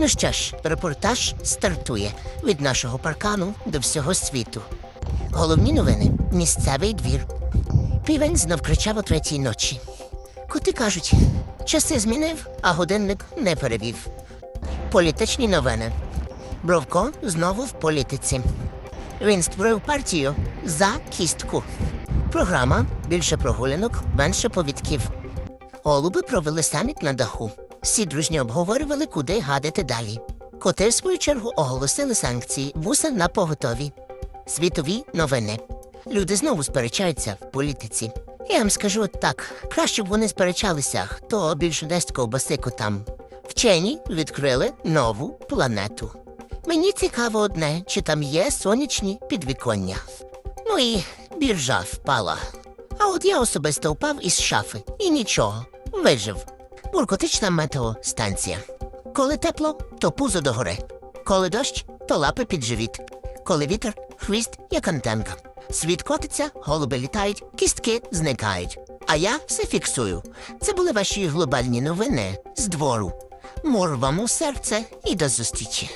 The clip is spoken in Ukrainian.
Ну що ж, репортаж стартує від нашого паркану до всього світу. Головні новини місцевий двір. Півень знов кричав о третій ночі. Коти кажуть, часи змінив, а годинник не перевів. Політичні новини. Бровко знову в політиці. Він створив партію за кістку. Програма більше прогулянок, менше повідків. Голуби провели саміт на даху. Всі дружньо обговорювали, куди гадити далі. Коти, в свою чергу, оголосили санкції, вуса на поготові. Світові новини. Люди знову сперечаються в політиці. Я вам скажу так: краще б вони сперечалися, хто більше дасть ковбаси котам. Вчені відкрили нову планету. Мені цікаво одне, чи там є сонячні підвіконня. Ну і біржа впала. А от я особисто впав із шафи і нічого, вижив. Буркотична метеостанція. Коли тепло, то пузо догори. Коли дощ, то лапи під живіт. Коли вітер, хвіст як антенка. Світ котиться, голуби літають, кістки зникають. А я все фіксую. Це були ваші глобальні новини з двору. Мур вам у серце і до зустрічі.